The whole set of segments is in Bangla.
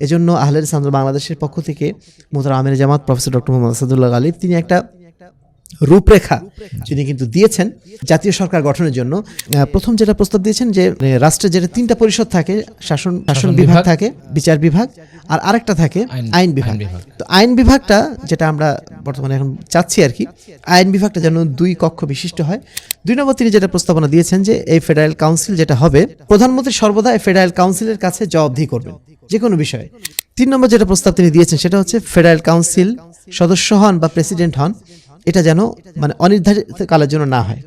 এজন্য আহলের সান্দ্র বাংলাদেশের পক্ষ থেকে মোতার আমির জামাত প্রফেসর ডক্টর মোহাম্মদ আসাদুল্লাহ গালিব তিনি একটা রূপরেখা তিনি কিন্তু দিয়েছেন জাতীয় সরকার গঠনের জন্য। প্রথম যেটা প্রস্তাব দিয়েছেন যে রাষ্ট্রের যেটা তিনটা পরিষদ থাকে শাসন শাসন বিভাগ থাকে বিচার বিভাগ আর আরেকটা থাকে আইন- আইন বিভাগ। আইন বিভাগ। তো আইন বিভাগটা যেটা আমরা বর্তমানে এখন চাচ্ছি আর কি আইন বিভাগটা যেন দুই কক্ষ বিশিষ্ট হয়। দুই নম্বর তিনি যেটা প্রস্তাবনা দিয়েছেন যে এই ফেডারেল কাউন্সিল যেটা হবে প্রধানমন্ত্রী সর্বদা এই ফেডারেল কাউন্সিলের কাছে জবাবদিহি করবেন যে কোনো বিষয়ে। তিন নম্বর যেটা প্রস্তাব তিনি দিয়েছেন সেটা হচ্ছে ফেডারেল কাউন্সিল সদস্য হন বা প্রেসিডেন্ট হন এটা যেন মানে অনির্ধারিত কালের জন্য না হয়।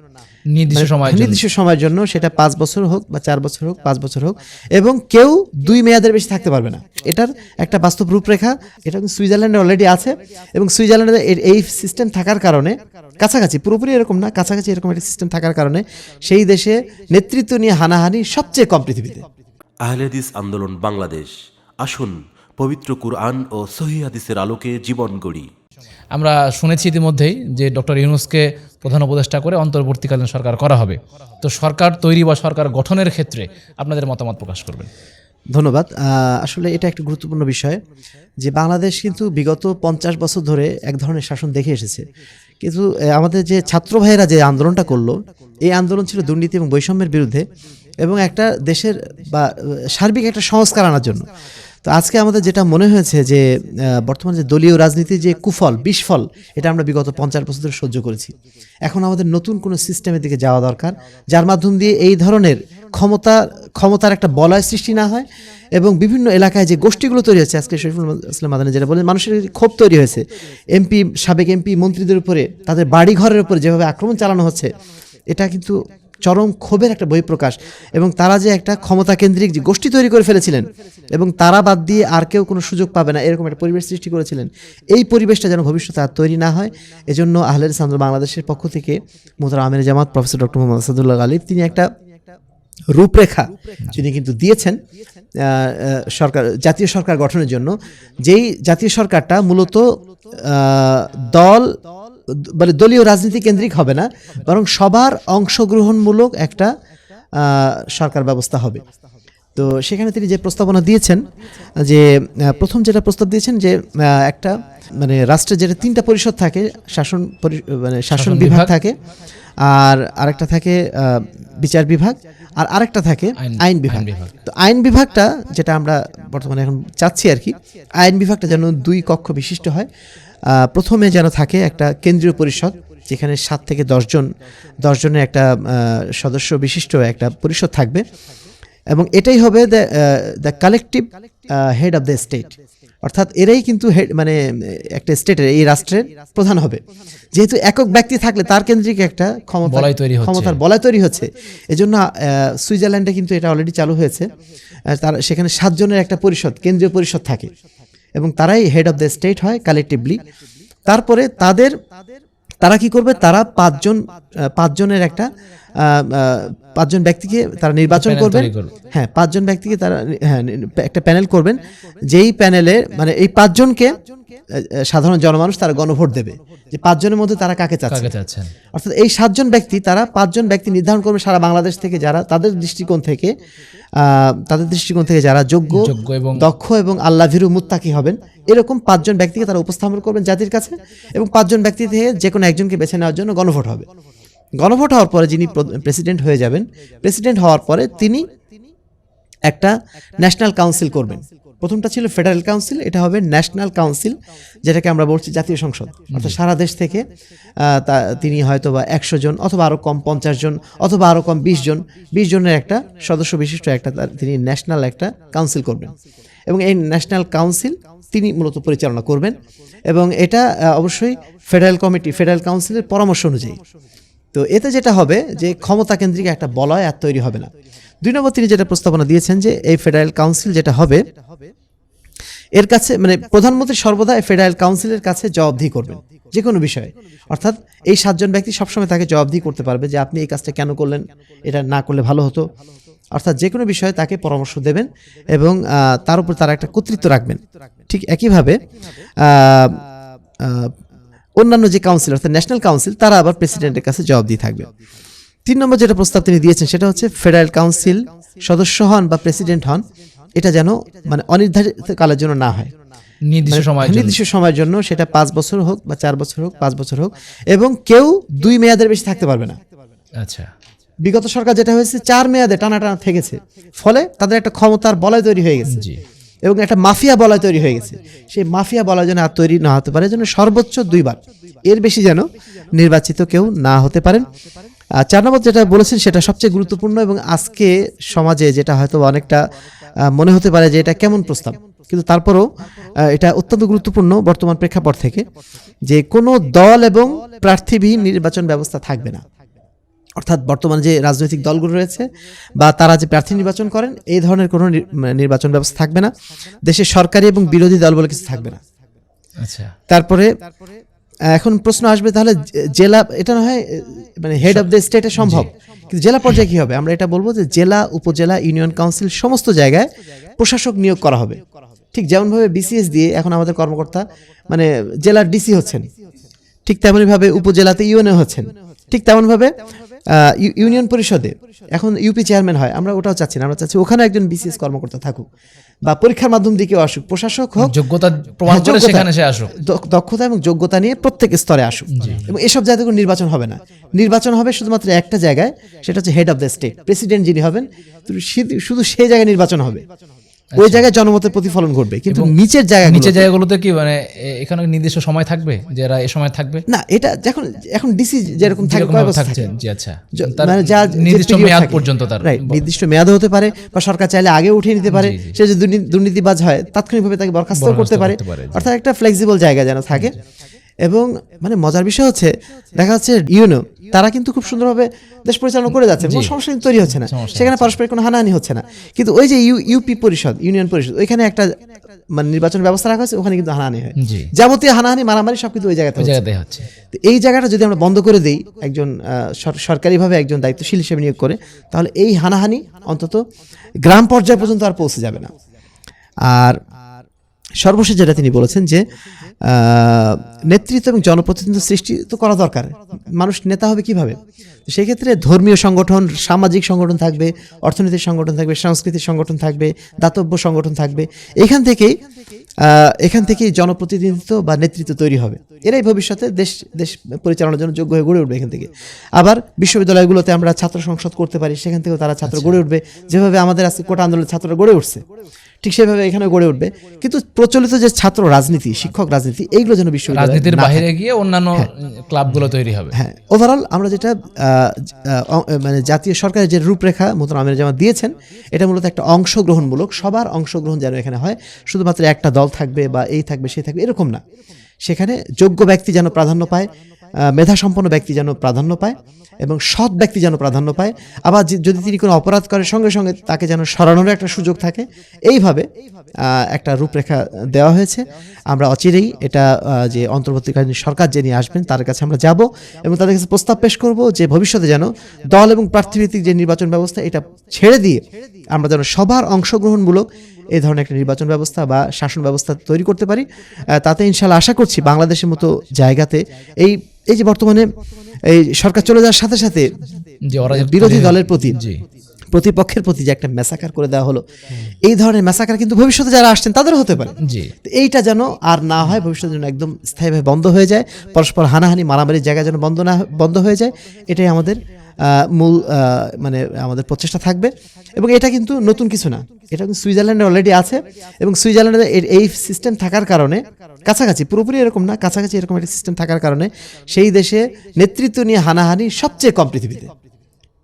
নির্দিষ্ট সময় মানে নির্দিষ্ট সময়ের জন্য সেটা পাঁচ বছর হোক বা চার বছর হোক পাঁচ বছর হোক এবং কেউ দুই মেয়াদের বেশি থাকতে পারবে না। এটার একটা বাস্তব রূপরেখা এটা সুইজারল্যান্ডে অলরেডি আছে এবং সুইজারল্যান্ডে এই সিস্টেম থাকার কারণে কাছাকাছি পুরোপুরি এরকম না কাছাকাছি এরকম একটা সিস্টেম থাকার কারণে সেই দেশে নেতৃত্ব নিয়ে হানাহানি সবচেয়ে কম পৃথিবীতে। আহলেদিস আন্দোলন বাংলাদেশ। আসুন পবিত্র কুরআন ও সহি হাদিসের আলোকে জীবন গড়ি। আমরা শুনেছি ইতিমধ্যেই যে ডক্টর ইউনুসকে প্রধান উপদেষ্টা করে অন্তর্বর্তীকালীন সরকার করা হবে। তো সরকার তৈরি বা সরকার গঠনের ক্ষেত্রে আপনাদের মতামত প্রকাশ করবেন। ধন্যবাদ। আসলে এটা একটা গুরুত্বপূর্ণ বিষয় যে বাংলাদেশ কিন্তু বিগত পঞ্চাশ বছর ধরে এক ধরনের শাসন দেখে এসেছে। কিন্তু আমাদের যে ছাত্র ভাইয়েরা যে আন্দোলনটা করল, এই আন্দোলন ছিল দুর্নীতি এবং বৈষম্যের বিরুদ্ধে এবং একটা দেশের বা সার্বিক একটা সংস্কার আনার জন্য। তো আজকে আমাদের যেটা মনে হয়েছে যে বর্তমানে যে দলীয় রাজনীতির যে কুফল বিস্ফল এটা আমরা বিগত পঞ্চাশ বছর ধরে সহ্য করেছি। এখন আমাদের নতুন কোনো সিস্টেমের দিকে যাওয়া দরকার, যার মাধ্যম দিয়ে এই ধরনের ক্ষমতা, ক্ষমতার একটা বলয় সৃষ্টি না হয় এবং বিভিন্ন এলাকায় যে গোষ্ঠীগুলো তৈরি হচ্ছে আজকে শরীফুল ইসলাম মাদানী যেটা বলেন মানুষের ক্ষোভ তৈরি হয়েছে। এমপি, সাবেক এমপি, মন্ত্রীদের উপরে, তাদের বাড়ি ঘরের উপরে যেভাবে আক্রমণ চালানো হচ্ছে, এটা কিন্তু চরম ক্ষোভের একটা বহিঃপ্রকাশ এবং তারা যে একটা ক্ষমতা কেন্দ্রিক যে গোষ্ঠী তৈরি করে ফেলেছিলেন এবং তারা বাদ দিয়ে আর কেউ কোনো সুযোগ পাবে না, এরকম একটা পরিবেশ সৃষ্টি করেছিলেন। এই পরিবেশটা যেন ভবিষ্যতে আর তৈরি না হয়, এজন্য আহলের সান্দ্র বাংলাদেশের পক্ষ থেকে মোহতার আমির জামাত প্রফেসর ডক্টর মোহাম্মদ আসাদুল্লাহ গালিব তিনি একটা রূপরেখা তিনি কিন্তু দিয়েছেন সরকার, জাতীয় সরকার গঠনের জন্য। যেই জাতীয় সরকারটা মূলত দল মানে দলীয় রাজনীতি কেন্দ্রিক হবে না বরং সবার অংশগ্রহণমূলক একটা সরকার ব্যবস্থা হবে। তো সেখানে তিনি যে প্রস্তাবনা দিয়েছেন যে প্রথম যেটা প্রস্তাব দিয়েছেন যে একটা মানে রাষ্ট্রের যেটা তিনটা পরিষদ থাকে শাসন পরি- মানে শাসন বিভাগ। থাকে আর আরেকটা থাকে বিচার বিভাগ আর আরেকটা থাকে আইন- বিভাগ। তো আইন বিভাগটা যেটা আমরা বর্তমানে এখন চাচ্ছি আর কি আইন বিভাগটা যেন দুই কক্ষ বিশিষ্ট হয় প্রথমে যেন থাকে একটা কেন্দ্রীয় পরিষদ যেখানে সাত থেকে দশজন দশজনের একটা সদস্য বিশিষ্ট একটা পরিষদ থাকবে। এবং এটাই হবে the the collective head of the state অর্থাৎ এরাই কিন্তু হেড মানে একটা স্টেটের এই রাষ্ট্রের প্রধান হবে। যেহেতু একক ব্যক্তি থাকলে তার কেন্দ্রিক একটা ক্ষমতা। ক্ষমতার বলয় তৈরি হচ্ছে। এজন্য সুইজারল্যান্ডে কিন্তু এটা অলরেডি চালু হয়েছে। তার সেখানে সাতজনের একটা পরিষদ কেন্দ্রীয় পরিষদ থাকে। এবং তারাই হেড অফ দ্য স্টেট হয় কালেকটিভলি তারপরে তাদের তারা কি করবে? তারা পাঁচজন পাঁচজনের একটা পাঁচজন ব্যক্তিকে তারা নির্বাচন করবেন। হ্যাঁ পাঁচজন ব্যক্তিকে তারা হ্যাঁ একটা প্যানেল করবেন। যেই প্যানেলে মানে এই পাঁচজনকে সাধারণ জনমানুষ তারা গণভোট দেবে। যে পাঁচজনের মধ্যে তারা কাকে চাচ্ছে? চাচ্ছেন? অর্থাৎ এই সাতজন ব্যক্তি তারা পাঁচজন ব্যক্তি নির্ধারণ করবে সারা বাংলাদেশ থেকে যারা তাদের দৃষ্টিকোণ থেকে তাদের দৃষ্টিকোণ থেকে যারা যোগ্য দক্ষ এবং আল্লাহ ভীরু মুত্তাকি হবেন এরকম পাঁচজন ব্যক্তিকে তারা উপস্থাপন করবেন জাতির কাছে এবং পাঁচজন ব্যক্তি থেকে যে কোনো একজনকে বেছে নেওয়ার জন্য গণভোট হবে। গণভোট হওয়ার পরে যিনি প্রেসিডেন্ট হয়ে যাবেন প্রেসিডেন্ট হওয়ার পরে তিনি একটা ন্যাশনাল কাউন্সিল করবেন। প্রথমটা ছিল ফেডারেল কাউন্সিল, এটা হবে ন্যাশনাল কাউন্সিল, যেটাকে আমরা বলছি জাতীয় সংসদ। অর্থাৎ সারা দেশ থেকে তা, তিনি হয়তো বা একশো জন অথবা আরও কম পঞ্চাশ জন অথবা আরও কম বিশ জন, বিশ জনের একটা সদস্য বিশিষ্ট একটা তিনি ন্যাশনাল একটা কাউন্সিল করবেন। এবং এই ন্যাশনাল কাউন্সিল তিনি মূলত পরিচালনা করবেন এবং এটা অবশ্যই ফেডারেল কমিটি, ফেডারেল কাউন্সিলের পরামর্শ অনুযায়ী। তো এতে যেটা হবে যে ক্ষমতা কেন্দ্রিক একটা বলয় আর তৈরি হবে না। দুই নম্বর তিনি যেটা প্রস্তাবনা দিয়েছেন যে এই ফেডারেল কাউন্সিল যেটা হবে, এর কাছে মানে প্রধানমন্ত্রী সর্বদা এই ফেডারেল কাউন্সিলের কাছে জবাবদিহি করবেন যে কোনো বিষয়ে। অর্থাৎ এই সাতজন ব্যক্তি সবসময় তাকে জবাবদিহি করতে পারবে যে আপনি এই কাজটা কেন করলেন, এটা না করলে ভালো হতো। অর্থাৎ যে কোনো বিষয়ে তাকে পরামর্শ দেবেন এবং তার উপর তারা একটা কর্তৃত্ব রাখবেন। ঠিক একইভাবে অন্যান্য যে কাউন্সিল অর্থাৎ ন্যাশনাল কাউন্সিল তারা আবার প্রেসিডেন্টের কাছে জবাবদিহি থাকবে। তিন নম্বর যেটা প্রস্তাব তিনি দিয়েছেন সেটা হচ্ছে ফেডারেল কাউন্সিল সদস্য হন বা প্রেসিডেন্ট হন এটা যেন মানে অনির্ধারিত কালের জন্য না হয়। নির্দিষ্ট সময়ের জন্য। নির্দিষ্ট সময়ের জন্য সেটা পাঁচ বছর হোক বা চার বছর হোক পাঁচ বছর হোক এবং কেউ দুই মেয়াদের বেশি থাকতে পারবে না। আচ্ছা। বিগত সরকার যেটা হয়েছে চার মেয়াদে টানা টানা থেকেছে। ফলে তাদের একটা ক্ষমতার বলয় তৈরি হয়ে গেছে। এবং একটা মাফিয়া বলয় তৈরি হয়ে গেছে। সেই মাফিয়া বলয় যেন আর তৈরি না হতে পারে, যেন সর্বোচ্চ দুইবার। এর বেশি যেন নির্বাচিত কেউ না হতে পারেন। চার নম্বর যেটা বলেছেন, সেটা সবচেয়ে গুরুত্বপূর্ণ এবং আজকে সমাজে যেটা হয়তো অনেকটা মনে হতে পারে যে এটা কেমন প্রস্তাব। কিন্তু তারপরেও এটা অত্যন্ত গুরুত্বপূর্ণ বর্তমান প্রেক্ষাপট থেকে যে কোনো দল এবং প্রার্থীবিহীন নির্বাচন ব্যবস্থা থাকবে না। অর্থাৎ বর্তমানে যে রাজনৈতিক দলগুলো রয়েছে বা তারা যে প্রার্থী নির্বাচন করেন এই ধরনের কোনো মানে নির্বাচন ব্যবস্থা থাকবে না। দেশে সরকারি এবং বিরোধী দল বলে কিছু থাকবে না। আচ্ছা। তারপরে এখন প্রশ্ন আসবে তাহলে জেলা এটা না হয় মানে হেড অফ দ্য স্টেটে সম্ভব। কিন্তু জেলা পর্যায়ে কি হবে? আমরা এটা বলব যে জেলা উপজেলা ইউনিয়ন কাউন্সিল সমস্ত জায়গায় প্রশাসক নিয়োগ করা হবে। ঠিক যেমনভাবে বিসিএস দিয়ে এখন আমাদের কর্মকর্তা মানে জেলার ডিসি হচ্ছেন। ঠিক তেমনইভাবে উপজেলাতে ইউএনএ হচ্ছেন। ঠিক তেমনভাবে ইউনিয়ন পরিষদে। এখন ইউপি চেয়ারম্যান হয় আমরা ওটাও চাচ্ছি না আমরা চাচ্ছি ওখানে একজন বিসিএস কর্মকর্তা থাকুক বা পরীক্ষার মাধ্যম দিয়ে কেউ আসুক প্রশাসক হোক যোগ্যতা প্রমাণ হ্যাঁ, করে সেখানে সে আসুক। দক্ষতা এবং যোগ্যতা নিয়ে প্রত্যেক স্তরে আসুক। এবং এসব জায়গায় কোনো নির্বাচন হবে না। নির্বাচন হবে শুধুমাত্র একটা জায়গায় সেটা হচ্ছে head of the state president যিনি হবেন শুধু সেই জায়গায় নির্বাচন হবে। ওই জায়গায় জনমতের প্রতিফলন ঘটবে কিন্তু নিচের জায়গায় নিচের জায়গাগুলোতে কি মানে এখানে নির্দিষ্ট সময় থাকবে যে এরা এ সময় থাকবে? না এটা যখন এখন ডিসি যেরকম থাকে কয় বছর থাকছে? জি আচ্ছা। মানে যা নির্দিষ্ট মেয়াদ পর্যন্ত তার নির্দিষ্ট মেয়াদও হতে পারে বা সরকার চাইলে আগে উঠিয়ে নিতে পারে সে যদি দুর্নী- দুর্নীতিবাজ হয় তাৎক্ষণিকভাবে তাকে বরখাস্ত করতে পারে। অর্থাৎ একটা ফ্লেক্সিবল জায়গা যেন থাকে। এবং মানে মজার বিষয় হচ্ছে দেখা যাচ্ছে ইউনো তারা কিন্তু খুব সুন্দরভাবে দেশ পরিচালনা করে যাচ্ছে কোনো সমস্যা কিন্তু তৈরি হচ্ছে না। সেখানে পারস্পরিক কোনো হানাহানি হচ্ছে না। কিন্তু ওই যে ইউ ইউপি পরিষদ ইউনিয়ন পরিষদ ওইখানে একটা মানে নির্বাচন ব্যবস্থা রাখা হয়েছে ওখানে কিন্তু হানাহানি হয়। যাবতীয় হানাহানি মারামারি সব কিন্তু ওই জায়গাতে হচ্ছে। তো এই জায়গাটা যদি আমরা বন্ধ করে দিই একজন সরকারিভাবে একজন দায়িত্বশীল হিসেবে নিয়োগ করে তাহলে এই হানাহানি অন্তত গ্রাম পর্যায় পর্যন্ত আর পৌঁছে যাবে না। আর সর্বশেষ যেটা তিনি বলেছেন যে নেতৃত্ব এবং জনপ্রতিনিধিত্ব সৃষ্টি তো করা দরকার। মানুষ নেতা হবে কীভাবে? তো সেই ক্ষেত্রে ধর্মীয় সংগঠন, সামাজিক সংগঠন থাকবে, অর্থনৈতিক সংগঠন থাকবে, সাংস্কৃতিক সংগঠন থাকবে, দাতব্য সংগঠন থাকবে। এখান থেকেই এখান থেকেই জনপ্রতিনিধিত্ব বা নেতৃত্ব তৈরি হবে। এরাই ভবিষ্যতে দেশ দেশ পরিচালনার জন্য যোগ্য হয়ে গড়ে উঠবে এখান থেকে। আবার বিশ্ববিদ্যালয়গুলোতে আমরা ছাত্র সংসদ করতে পারি, সেখান থেকেও তারা ছাত্র গড়ে উঠবে। যেভাবে আমাদের আজকে কোটা আন্দোলনের ছাত্ররা গড়ে উঠছে। ঠিক সেভাবে এখানে গড়ে উঠবে। কিন্তু প্রচলিত যে ছাত্র রাজনীতি শিক্ষক রাজনীতি এইগুলো যেন বিশ্ববিদ্যালয়ে রাজনীতির বাইরে গিয়ে অন্যান্য ক্লাবগুলো তৈরি হবে। হ্যাঁ। ওভারঅল আমরা যেটা মানে জাতীয় সরকারের যে রূপরেখা মতন আমির জামা দিয়েছেন এটা মূলত একটা অংশগ্রহণমূলক সবার অংশগ্রহণ যেন এখানে হয়। শুধুমাত্র একটা দল থাকবে বা এই থাকবে সেই থাকবে এরকম না। সেখানে যোগ্য ব্যক্তি যেন প্রাধান্য পায় আহ, মেধাসম্পন্ন ব্যক্তি যেন প্রাধান্য পায় এবং সৎ ব্যক্তি যেন প্রাধান্য পায়। আবার যদি তিনি কোনো অপরাধ করে সঙ্গে সঙ্গে তাকে যেন সরানোর একটা সুযোগ থাকে। এইভাবে একটা রূপরেখা দেওয়া হয়েছে। আমরা অচিরেই এটা যে অন্তর্বর্তীকালীন সরকার যে নিয়ে আসবেন তার কাছে আমরা যাব এবং তাদের কাছে প্রস্তাব পেশ করব যে ভবিষ্যতে যেন দল এবং প্রার্থীভিত্তিক যে নির্বাচন ব্যবস্থা এটা ছেড়ে দিয়ে আমরা যেন সবার অংশগ্রহণমূলক এই ধরনের একটা নির্বাচন ব্যবস্থা বা শাসন ব্যবস্থা তৈরি করতে পারি। তাতে ইনশাল্লাহ আশা করছি বাংলাদেশের মতো জায়গাতে এই এই যে বর্তমানে এই সরকার চলে যাওয়ার সাথে সাথে বিরোধী দলের প্রতি প্রতিপক্ষের প্রতি যে একটা মেসাকার করে দেওয়া হলো এই ধরনের মেসাকার কিন্তু ভবিষ্যতে যারা আসছেন তাদেরও হতে পারে। জি। এইটা যেন আর না হয় ভবিষ্যতের জন্য একদম স্থায়ীভাবে বন্ধ হয়ে যায় পরস্পর হানাহানি মারামারির জায়গা যেন বন্ধ না বন্ধ হয়ে যায় এটাই আমাদের মূল মানে আমাদের প্রচেষ্টা থাকবে। এবং এটা কিন্তু নতুন কিছু না। এটা কিন্তু সুইজারল্যান্ডে অলরেডি আছে এবং সুইজারল্যান্ডে এই সিস্টেম থাকার কারণে কাছাকাছি পুরোপুরি এরকম না কাছাকাছি এরকম একটা সিস্টেম থাকার কারণে সেই দেশে নেতৃত্ব নিয়ে হানাহানি সবচেয়ে কম পৃথিবীতে।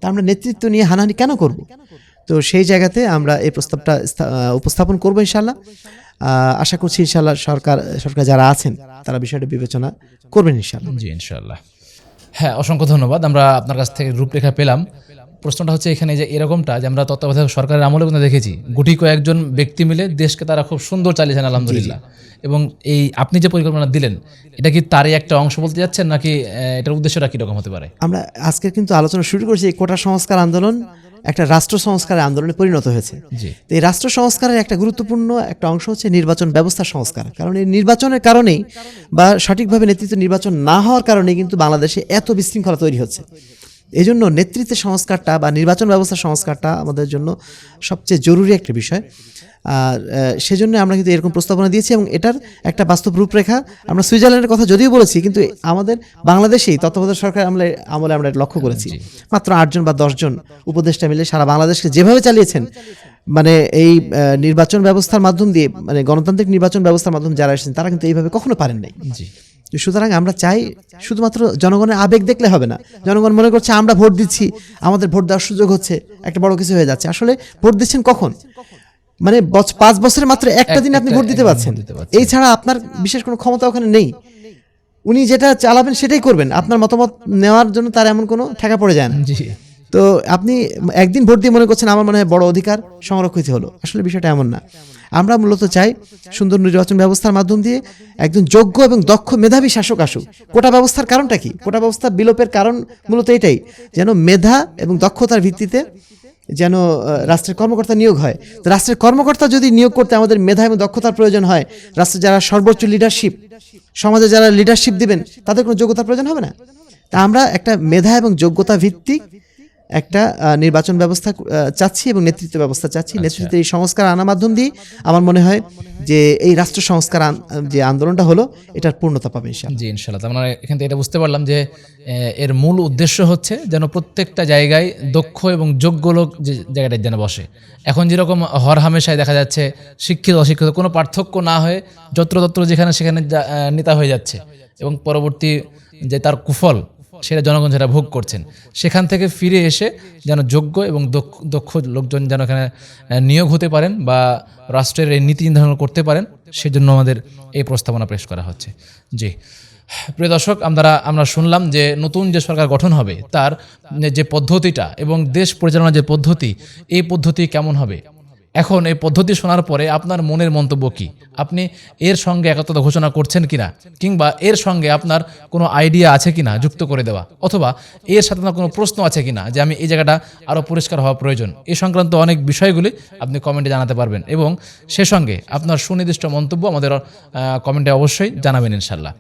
তা আমরা নেতৃত্ব নিয়ে হানাহানি কেন করব? তো সেই জায়গাতে আমরা এই প্রস্তাবটা উপস্থাপন করব ইনশাল্লাহ আশা করছি ইনশাল্লাহ সরকার সরকার যারা আছেন তারা বিষয়টা বিবেচনা করবেন ইনশাল্লাহ জি ইনশাল্লাহ হ্যাঁ অসংখ্য ধন্যবাদ। আমরা আপনার কাছ থেকে রূপরেখা পেলাম। প্রশ্নটা হচ্ছে এখানে যে এরকমটা যে আমরা তত্ত্বাবধায়ক সরকারের আমলে কিন্তু দেখেছি গুটি কয়েকজন ব্যক্তি মিলে দেশকে তারা খুব সুন্দর চালিয়েছেন আলহামদুলিল্লাহ। এবং এই আপনি যে পরিকল্পনা দিলেন এটা কি তারই একটা অংশ বলতে যাচ্ছেন নাকি এটার উদ্দেশ্যটা কীরকম হতে পারে? আমরা আজকে কিন্তু আলোচনা শুরু করেছি এই কোটা সংস্কার আন্দোলন একটা রাষ্ট্র সংস্কারের আন্দোলনে পরিণত হয়েছে। তো এই রাষ্ট্র সংস্কারের একটা গুরুত্বপূর্ণ একটা অংশ হচ্ছে নির্বাচন ব্যবস্থা সংস্কার। কারণ এই নির্বাচনের কারণেই বা সঠিকভাবে নেতৃত্ব নির্বাচন না হওয়ার কারণেই কিন্তু বাংলাদেশে এত বিশৃঙ্খলা তৈরি হচ্ছে। এই জন্য নেতৃত্বের সংস্কারটা বা নির্বাচন ব্যবস্থার সংস্কারটা আমাদের জন্য সবচেয়ে জরুরি একটা বিষয়। আর সেজন্য আমরা কিন্তু এরকম প্রস্তাবনা দিয়েছি এবং এটার একটা বাস্তব রূপরেখা আমরা সুইজারল্যান্ডের কথা যদিও বলেছি কিন্তু আমাদের বাংলাদেশেই তত্ত্বাবধায়ক সরকার আমলে আমলে আমরা লক্ষ্য করেছি। মাত্র আটজন বা দশজন উপদেষ্টা মিলে সারা বাংলাদেশকে যেভাবে চালিয়েছেন মানে এই নির্বাচন ব্যবস্থার মাধ্যম দিয়ে মানে গণতান্ত্রিক নির্বাচন ব্যবস্থার মাধ্যমে যারা এসেছেন তারা কিন্তু এইভাবে কখনো পারেন নাই। জি। সুতরাং আমরা চাই শুধুমাত্র জনগণের আবেগ দেখলে হবে না। জনগণ মনে করছে আমরা ভোট দিচ্ছি আমাদের ভোট দেওয়ার সুযোগ হচ্ছে একটা বড় কিছু হয়ে যাচ্ছে। আসলে ভোট দিচ্ছেন কখন? মানে পাঁচ বছরের মাত্র একটা দিন আপনি ভোট দিতে পারছেন। এই ছাড়া আপনার বিশেষ কোনো ক্ষমতা ওখানে নেই। উনি যেটা চালাবেন সেটাই করবেন। আপনার মতামত নেওয়ার জন্য তার এমন কোনো ঠেকা পড়ে যায় না। তো আপনি একদিন ভোট দিয়ে মনে করছেন আমার মনে হয় বড় অধিকার সংরক্ষিত হলো। আসলে বিষয়টা এমন না। আমরা মূলত চাই সুন্দর নির্বাচন ব্যবস্থার মাধ্যম দিয়ে একজন যোগ্য এবং দক্ষ মেধাবী শাসক আসুক। কোটা ব্যবস্থার কারণটা কি? কোটা ব্যবস্থা বিলোপের কারণ মূলত এটাই, যেন মেধা এবং দক্ষতার ভিত্তিতে যেন রাষ্ট্রের কর্মকর্তা নিয়োগ হয়। তো রাষ্ট্রের কর্মকর্তা যদি নিয়োগ করতে আমাদের মেধা এবং দক্ষতার প্রয়োজন হয়, রাষ্ট্রের যারা সর্বোচ্চ লিডারশিপ সমাজে যারা লিডারশিপ দিবেন, তাদের কোনো যোগ্যতার প্রয়োজন হবে না? তা আমরা একটা মেধা এবং যোগ্যতা ভিত্তিক একটা নির্বাচন ব্যবস্থা চাচ্ছি এবং নেতৃত্ব ব্যবস্থা চাচ্ছি। নেতৃত্বের এই সংস্কার আনার মাধ্যম দিয়ে আমার মনে হয় যে এই রাষ্ট্র সংস্কার যে আন্দোলনটা হলো এটার পূর্ণতা পাবে জি ইনশাল্লাহ তার মানে এখান থেকে এটা বুঝতে পারলাম যে এর মূল উদ্দেশ্য হচ্ছে যেন প্রত্যেকটা জায়গায় দক্ষ এবং যোগ্য লোক যে জায়গাটায় যেন বসে। এখন যেরকম হর হামেশায় দেখা যাচ্ছে শিক্ষিত অশিক্ষিত কোনো পার্থক্য না হয়ে যত্রতত্র যেখানে সেখানে যা- নেতা হয়ে যাচ্ছে এবং পরবর্তী যে তার কুফল সেটা জনগণ সেটা ভোগ করছেন। সেখান থেকে ফিরে এসে যেন যোগ্য এবং দক্ষ লোকজন যেন এখানে নিয়োগ হতে পারেন বা রাষ্ট্রের এই নীতি নির্ধারণ করতে পারেন, সেজন্য আমাদের এই প্রস্তাবনা পেশ করা হচ্ছে। জি। প্রিয় দর্শক আমরা আমরা শুনলাম যে নতুন যে সরকার গঠন হবে, তার, যে পদ্ধতিটা এবং দেশ পরিচালনার যে পদ্ধতি, এই পদ্ধতি কেমন হবে? এখন এই পদ্ধতি শোনার পরে আপনার মনের মন্তব্য কি? আপনি এর সঙ্গে একত্রতা ঘোষণা করছেন কিনা? কিংবা এর সঙ্গে আপনার কোনো আইডিয়া আছে কিনা যুক্ত করে দেওয়া? অথবা এর সাথে আপনার কোনো প্রশ্ন আছে কিনা যে আমি এই জায়গাটা আরও পরিষ্কার হওয়া প্রয়োজন? এই সংক্রান্ত অনেক বিষয়গুলি আপনি কমেন্টে জানাতে পারবেন এবং সে সঙ্গে আপনার সুনির্দিষ্ট মন্তব্য আমাদের কমেন্টে অবশ্যই জানাবেন ইনশাল্লাহ